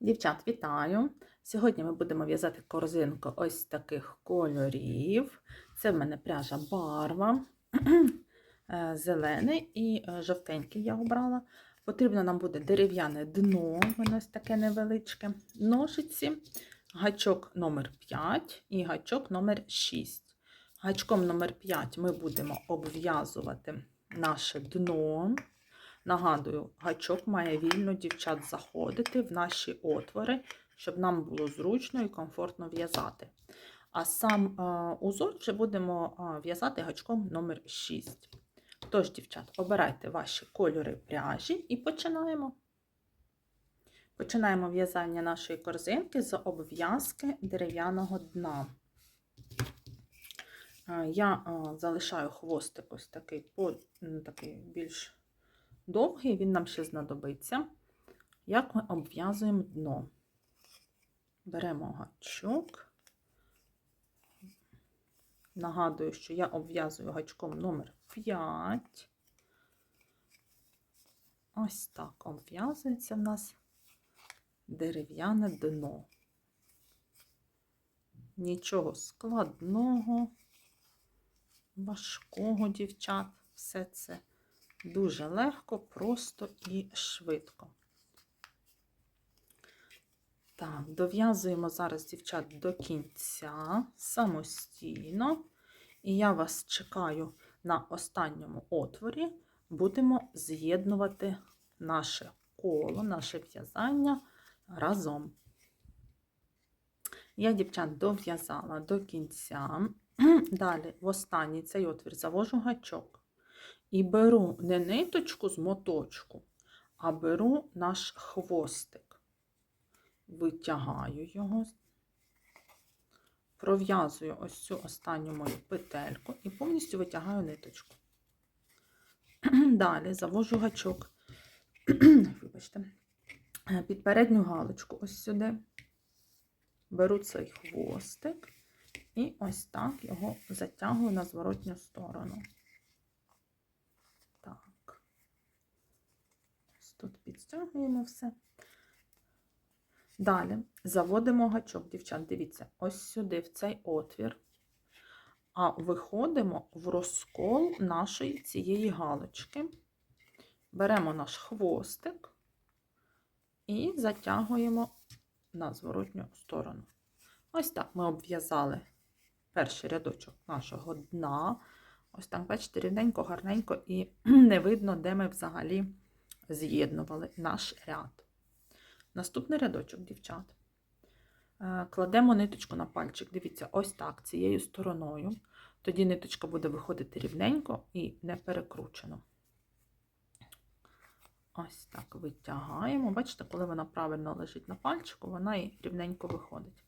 Дівчат, вітаю! Сьогодні ми будемо в'язати корзинку ось таких кольорів. Це в мене пряжа барва, е, зелений і е, жовтенький я обрала. Потрібно нам буде дерев'яне дно, воно ось таке невеличке, ножиці, гачок номер 5 і гачок номер 6. Гачком номер 5 ми будемо обв'язувати наше дно. Нагадую, гачок має вільно дівчат заходити в наші отвори, щоб нам було зручно і комфортно в'язати. А сам е, узор вже будемо е, в'язати гачком номер 6. Тож, дівчат, обирайте ваші кольори пряжі і починаємо. Починаємо в'язання нашої корзинки з обв'язки дерев'яного дна. Е, Я залишаю хвостик ось такий, такий більш довгий, він нам ще знадобиться. Як ми обв'язуємо дно? Беремо гачок. Нагадую, що я обв'язую гачком номер 5. Ось так обв'язується в нас дерев'яне дно. Нічого складного, важкого, дівчат, все це дуже легко, просто і швидко. Так, дов'язуємо зараз, дівчат, до кінця самостійно. І я вас чекаю на останньому отворі. Будемо з'єднувати наше коло, наше в'язання разом. Я, дівчат, дов'язала до кінця. Далі, в останній цей отвір завожу гачок. І беру не ниточку з моточку, а беру наш хвостик, витягаю його, пров'язую ось цю останню мою петельку і повністю витягаю ниточку. Далі завожу гачок, вибачте, під передню галочку ось сюди, беру цей хвостик і ось так його затягую на зворотню сторону. Так. Ось тут підстягуємо все. Далі заводимо гачок, дівчат, дивіться, ось сюди, в цей отвір, а виходимо в розкол нашої цієї галочки. Беремо наш хвостик і затягуємо на зворотню сторону. Ось так ми обв'язали перший рядочок нашого дна. Ось так, бачите, рівненько, гарненько, і не видно, де ми взагалі з'єднували наш ряд. Наступний рядочок, дівчат. Е, Кладемо ниточку на пальчик. Дивіться, ось так, цією стороною. Тоді ниточка буде виходити рівненько і не перекручено. Ось так витягаємо. Бачите, коли вона правильно лежить на пальчику, вона і рівненько виходить.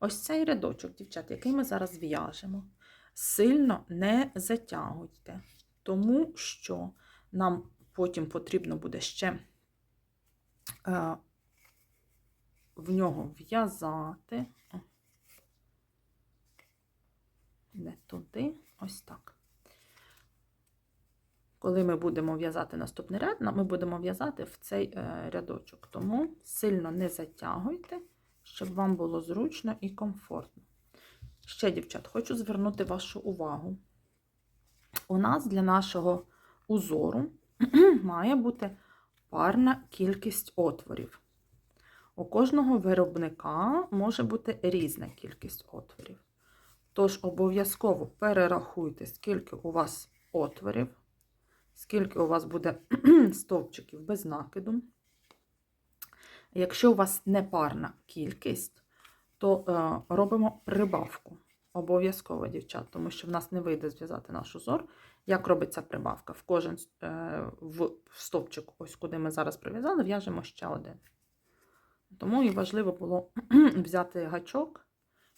Ось цей рядочок, дівчат, який ми зараз в'яжемо сильно не затягуйте, тому що нам потім потрібно буде ще е, в нього в'язати. Не туди, ось так. Коли ми будемо в'язати наступний ряд, ми будемо в'язати в цей е, рядочок. Тому сильно не затягуйте, щоб вам було зручно і комфортно. Ще, дівчат, хочу звернути вашу увагу. У нас для нашого узору має бути парна кількість отворів. У кожного виробника може бути різна кількість отворів. Тож обов'язково перерахуйте, скільки у вас отворів, скільки у вас буде стовпчиків без накиду. Якщо у вас непарна кількість, то е, робимо прибавку. Обов'язково, дівчат, тому що в нас не вийде зв'язати наш узор. Як робиться прибавка? В кожен е, в стовпчик, ось куди ми зараз прив'язали, в'яжемо ще один. Тому і важливо було взяти гачок,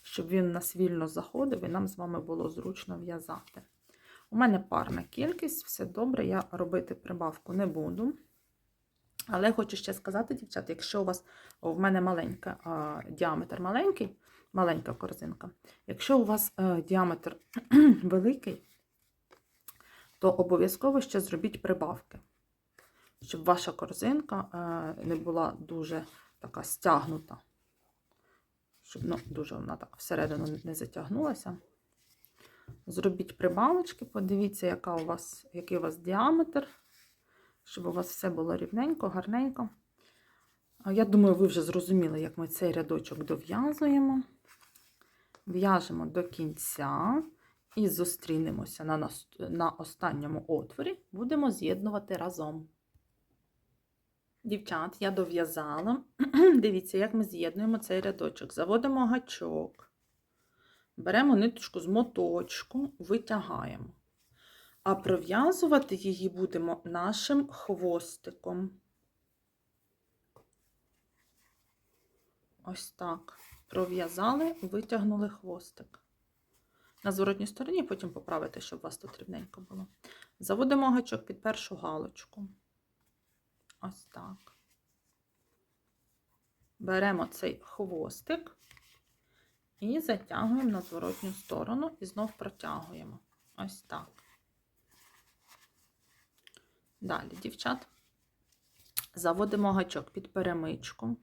щоб він нас вільно заходив і нам з вами було зручно в'язати. У мене парна кількість, все добре, я робити прибавку не буду. Але хочу ще сказати, дівчат, якщо у вас в мене маленька, а, діаметр маленький, маленька корзинка, якщо у вас а, діаметр великий, то обов'язково ще зробіть прибавки, щоб ваша корзинка не була дуже така стягнута. Щоб ну, дуже вона так всередину не затягнулася. Зробіть прибавочки, подивіться, яка у вас, який у вас діаметр, щоб у вас все було рівненько, гарненько. Я думаю, ви вже зрозуміли, як ми цей рядочок дов'язуємо. В'яжемо до кінця і зустрінемося на, на останньому отворі. Будемо з'єднувати разом. Дівчат, я дов'язала. Дивіться, як ми з'єднуємо цей рядочок. Заводимо гачок. Беремо ниточку з моточку, витягаємо. А пров'язувати її будемо нашим хвостиком. Ось так. Пров'язали, витягнули хвостик. На зворотній стороні, потім поправити, щоб у вас тут рівненько було. Заводимо гачок під першу галочку. Ось так. Беремо цей хвостик і затягуємо на зворотню сторону і знов протягуємо. Ось так. Далі, дівчат, заводимо гачок під перемичку.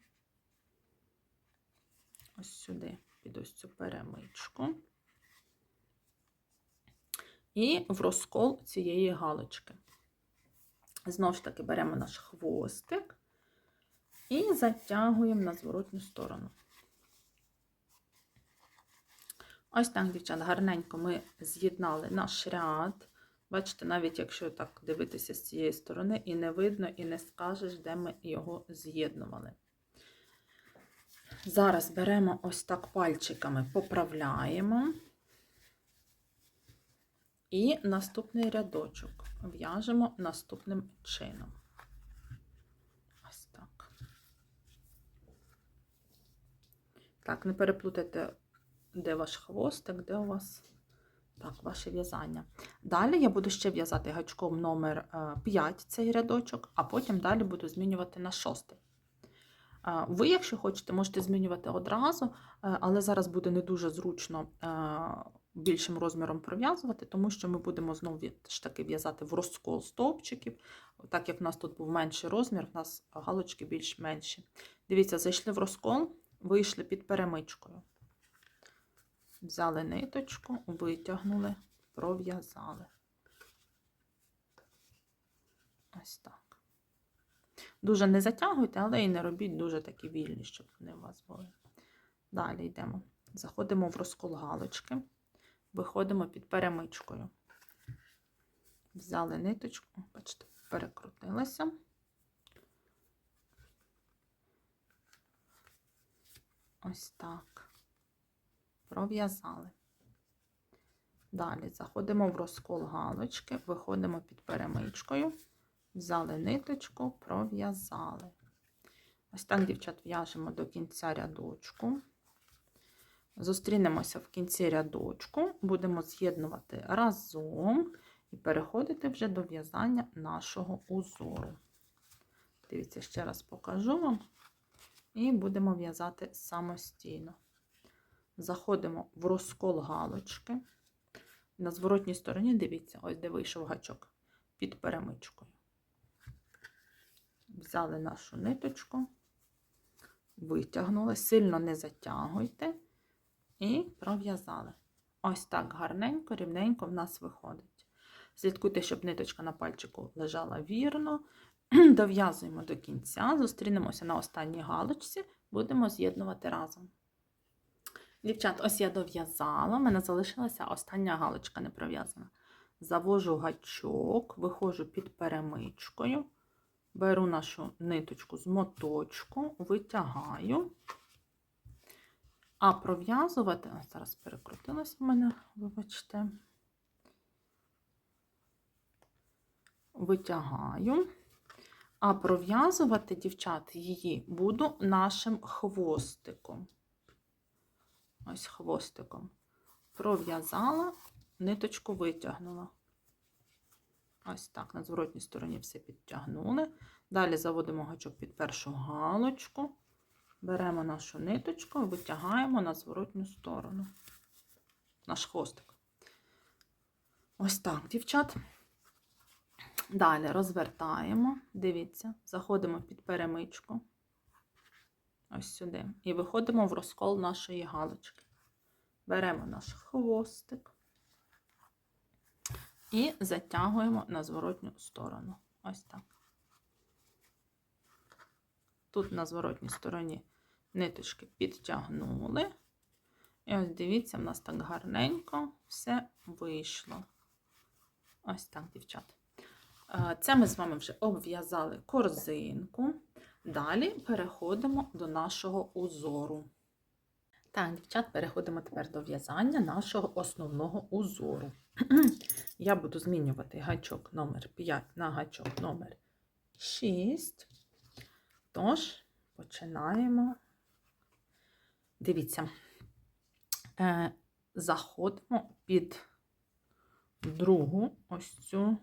Ось сюди, під ось цю перемичку. І в розкол цієї галочки. Знову ж таки беремо наш хвостик і затягуємо на зворотню сторону. Ось так, дівчат, гарненько ми з'єднали наш ряд. Бачите, навіть якщо так дивитися з цієї сторони, і не видно, і не скажеш, де ми його з'єднували. Зараз беремо ось так пальчиками, поправляємо. І наступний рядочок в'яжемо наступним чином. Ось так. Так, не переплутайте, де ваш хвостик, де у вас так, ваше в'язання. Далі я буду ще в'язати гачком номер 5 цей рядочок, а потім далі буду змінювати на шостий. Е, Ви, якщо хочете, можете змінювати одразу, е, але зараз буде не дуже зручно е, більшим розміром пров'язувати, тому що ми будемо знову ж таки в'язати в розкол стовпчиків. Так як в нас тут був менший розмір, в нас галочки більш менші. Дивіться, зайшли в розкол, вийшли під перемичкою. Взяли ниточку, витягнули, пров'язали. Ось так. Дуже не затягуйте, але і не робіть дуже такі вільні, щоб вони у вас були. Далі йдемо. Заходимо в розкол галочки, виходимо під перемичкою. Взяли ниточку, бачите, перекрутилася. Ось так. Пров'язали. Далі заходимо в розкол галочки, виходимо під перемичкою. Взяли ниточку, пров'язали. Ось так, дівчат, в'яжемо до кінця рядочку. Зустрінемося в кінці рядочку, будемо з'єднувати разом і переходити вже до в'язання нашого узору. Дивіться, ще раз покажу вам. І будемо в'язати самостійно. Заходимо в розкол галочки. На зворотній стороні, дивіться, ось де вийшов гачок під перемичкою взяли нашу ниточку, витягнули, сильно не затягуйте і пров'язали. Ось так гарненько, рівненько в нас виходить. Слідкуйте, щоб ниточка на пальчику лежала вірно. Дов'язуємо до кінця, зустрінемося на останній галочці, будемо з'єднувати разом. Дівчат, ось я дов'язала, в мене залишилася остання галочка не пров'язана. Завожу гачок, виходжу під перемичкою. Беру нашу ниточку з моточку, витягаю, а пров'язувати, зараз перекрутилась в мене, вибачте, витягаю, а пров'язувати, дівчат, її буду нашим хвостиком. Ось хвостиком. Пров'язала, ниточку витягнула. Ось так, на зворотній стороні все підтягнули. Далі заводимо гачок під першу галочку, беремо нашу ниточку витягаємо на зворотню сторону. Наш хвостик. Ось так, дівчат. Далі розвертаємо, дивіться, заходимо під перемичку. ось сюди. І виходимо в розкол нашої галочки. Беремо наш хвостик і затягуємо на зворотню сторону. Ось так. Тут на зворотній стороні ниточки підтягнули. І ось дивіться, в нас так гарненько все вийшло. Ось так, дівчата. Е, Це ми з вами вже обв'язали корзинку. Далі переходимо до нашого узору. Так, дівчат, переходимо тепер до в'язання нашого основного узору. Я буду змінювати гачок номер 5 на гачок номер 6. Тож, починаємо. Дивіться, е, заходимо під другу ось цю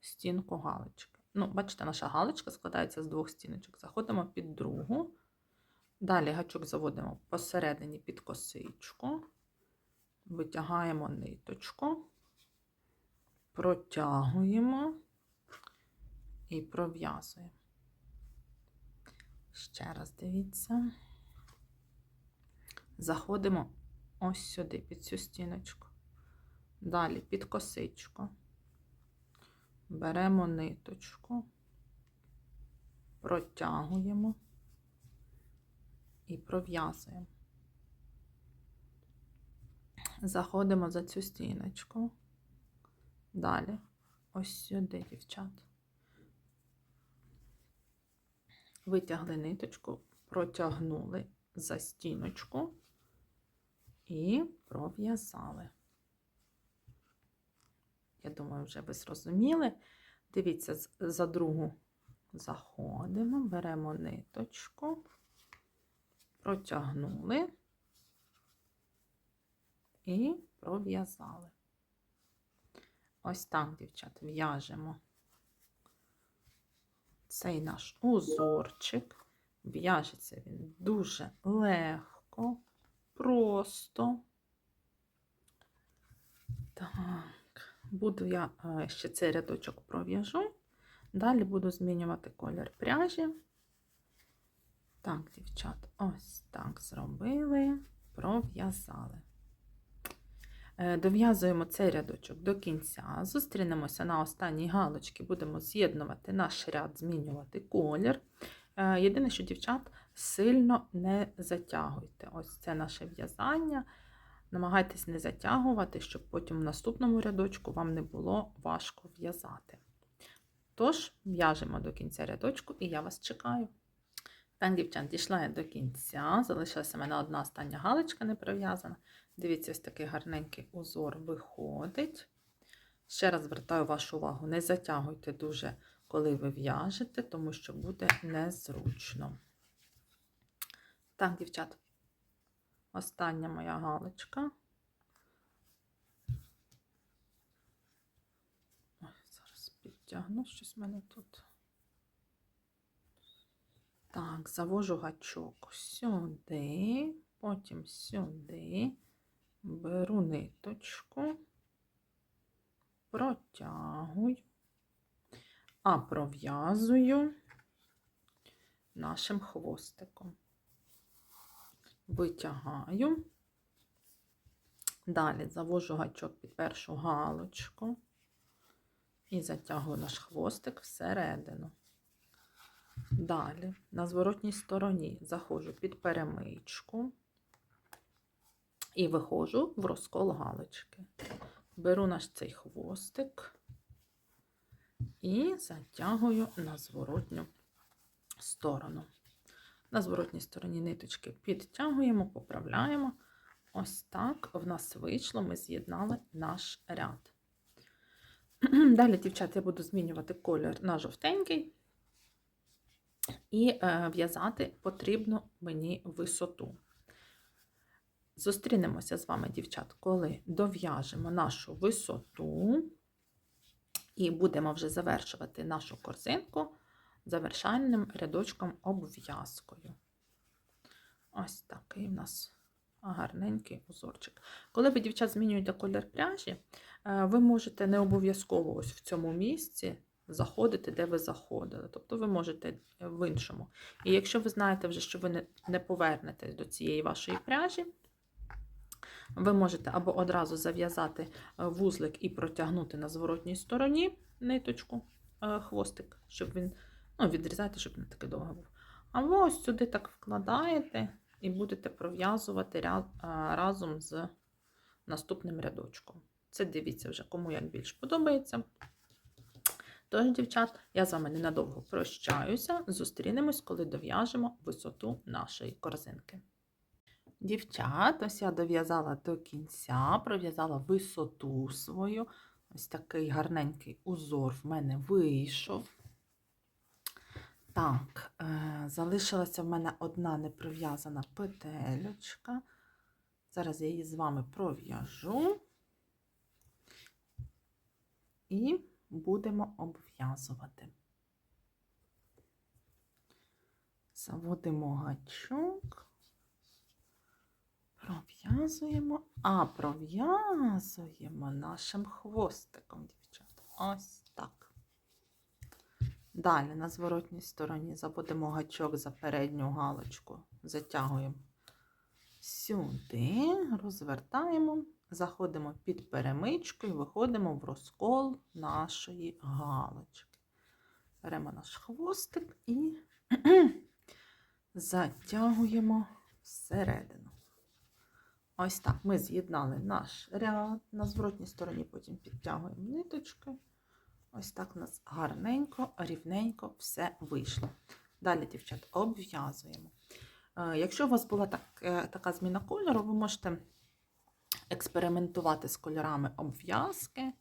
стінку галочки. Ну, бачите, наша галочка складається з двох стіночок. Заходимо під другу. Далі гачок заводимо посередині під косичку, витягаємо ниточку, протягуємо і пров'язуємо. Ще раз дивіться. Заходимо ось сюди, під цю стіночку. Далі під косичку. Беремо ниточку, протягуємо і пров'язуємо. Заходимо за цю стіночку. Далі, ось сюди, дівчат. Витягли ниточку, протягнули за стіночку і пров'язали. Я думаю, вже ви зрозуміли. Дивіться, за другу заходимо, беремо ниточку, протягнули і пров'язали. Ось так, дівчат, в'яжемо цей наш узорчик. В'яжеться він дуже легко, просто. Так, буду я е, ще цей рядочок пров'яжу. Далі буду змінювати колір пряжі. Так, дівчат, ось так зробили, пров'язали. Е, Дов'язуємо цей рядочок до кінця. Зустрінемося на останній галочці, будемо з'єднувати наш ряд, змінювати колір. Е, Єдине, що, дівчат, сильно не затягуйте. Ось це наше в'язання. Намагайтесь не затягувати, щоб потім в наступному рядочку вам не було важко в'язати. Тож, в'яжемо до кінця рядочку, і я вас чекаю. Так, дівчат, дійшла я до кінця. Залишилася в мене одна остання галочка не прив'язана. Дивіться, ось такий гарненький узор виходить. Ще раз звертаю вашу увагу, не затягуйте дуже, коли ви в'яжете, тому що буде незручно. Так, дівчат, остання моя галочка. Ой, зараз підтягну щось в мене тут. Так, завожу гачок сюди, потім сюди, беру ниточку, протягую, а пров'язую нашим хвостиком. Витягаю, далі завожу гачок під першу галочку і затягую наш хвостик всередину. Далі на зворотній стороні заходжу під перемичку і виходжу в розкол галочки. Беру наш цей хвостик і затягую на зворотню сторону. На зворотній стороні ниточки підтягуємо, поправляємо. Ось так в нас вийшло, ми з'єднали наш ряд. Далі, дівчат, я буду змінювати колір на жовтенький. І е, в'язати потрібну мені висоту. Зустрінемося з вами, дівчат, коли дов'яжемо нашу висоту і будемо вже завершувати нашу корзинку завершальним рядочком обв'язкою. Ось такий у нас гарненький узорчик. Коли ви, дівчат, змінюєте колір пряжі, е, ви можете не обов'язково ось в цьому місці заходити, де ви заходили. Тобто ви можете в іншому. І якщо ви знаєте вже, що ви не повернетесь до цієї вашої пряжі, ви можете або одразу зав'язати е, вузлик і протягнути на зворотній стороні ниточку, е, хвостик, щоб він ну, відрізати, щоб не таки довго був. Або ось сюди так вкладаєте і будете пров'язувати разом з наступним рядочком. Це дивіться вже, кому як більш подобається. Тож, дівчат, я з вами ненадовго прощаюся. Зустрінемось, коли дов'яжемо висоту нашої корзинки. Дівчат, ось я дов'язала до кінця, пров'язала висоту свою. Ось такий гарненький узор в мене вийшов. Так, е, залишилася в мене одна непров'язана петельочка. Зараз я її з вами пров'яжу і будемо обв'язувати. Заводимо гачок, пров'язуємо, а пров'язуємо нашим хвостиком, дівчата. Ось так. Далі на зворотній стороні заводимо гачок за передню галочку, затягуємо сюди, розвертаємо, заходимо під перемичку і виходимо в розкол нашої галочки. Беремо наш хвостик і затягуємо всередину. Ось так. Ми з'єднали наш ряд на зворотній стороні, потім підтягуємо ниточки. Ось так у нас гарненько, рівненько все вийшло. Далі, дівчат, обв'язуємо. Е, Якщо у вас була так, е, така зміна кольору, ви можете експериментувати з кольорами обв'язки.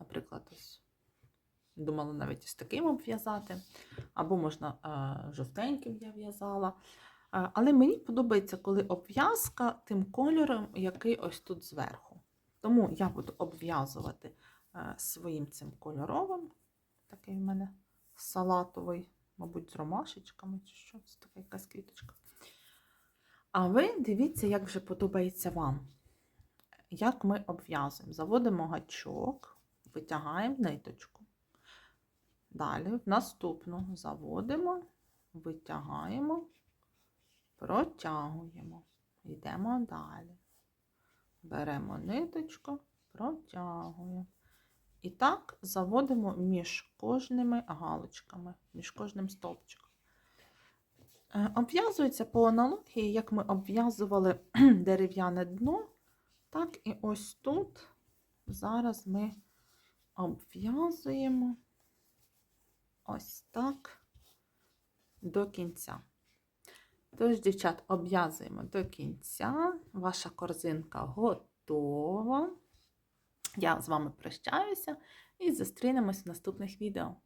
Наприклад, ось думала навіть ось таким обв'язати. Або можна е, жовтеньким я в'язала. Але мені подобається, коли обв'язка тим кольором, який ось тут зверху. Тому я буду обв'язувати е, своїм цим кольоровим. Такий в мене салатовий, мабуть, з ромашечками чи що, це така якась квіточка. А ви дивіться, як вже подобається вам. Як ми обв'язуємо. Заводимо гачок, витягаємо ниточку. Далі в наступну заводимо, витягаємо, протягуємо. Йдемо далі. Беремо ниточку, протягуємо. І так заводимо між кожними галочками, між кожним стовпчиком. Е, Обв'язується по аналогії, як ми обв'язували дерев'яне дно, так і ось тут зараз ми обв'язуємо ось так до кінця. Тож, дівчат, обв'язуємо до кінця. Ваша корзинка готова. Я з вами прощаюся і зустрінемось в наступних відео.